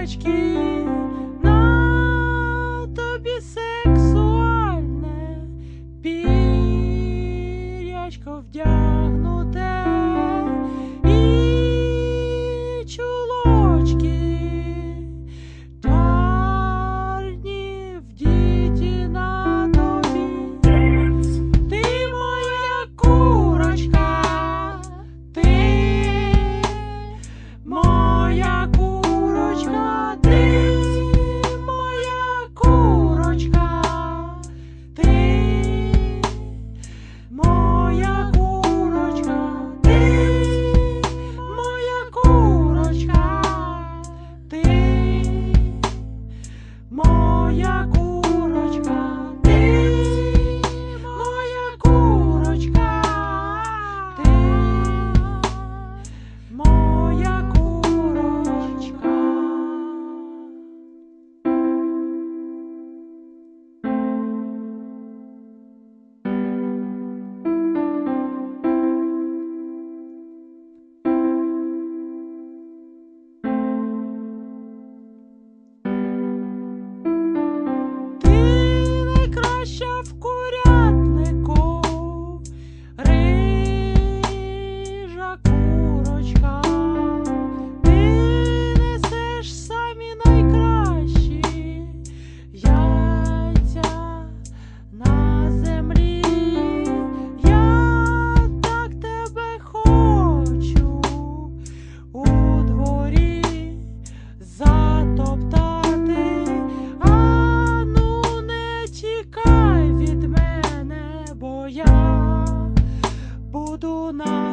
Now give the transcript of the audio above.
сердечки, на тобі сексуальне пірячко вдягне. どな